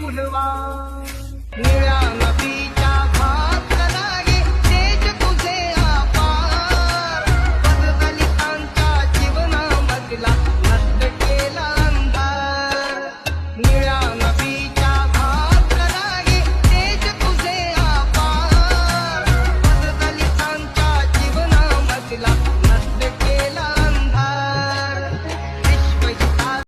ကူလှပါမြေရငါပြီး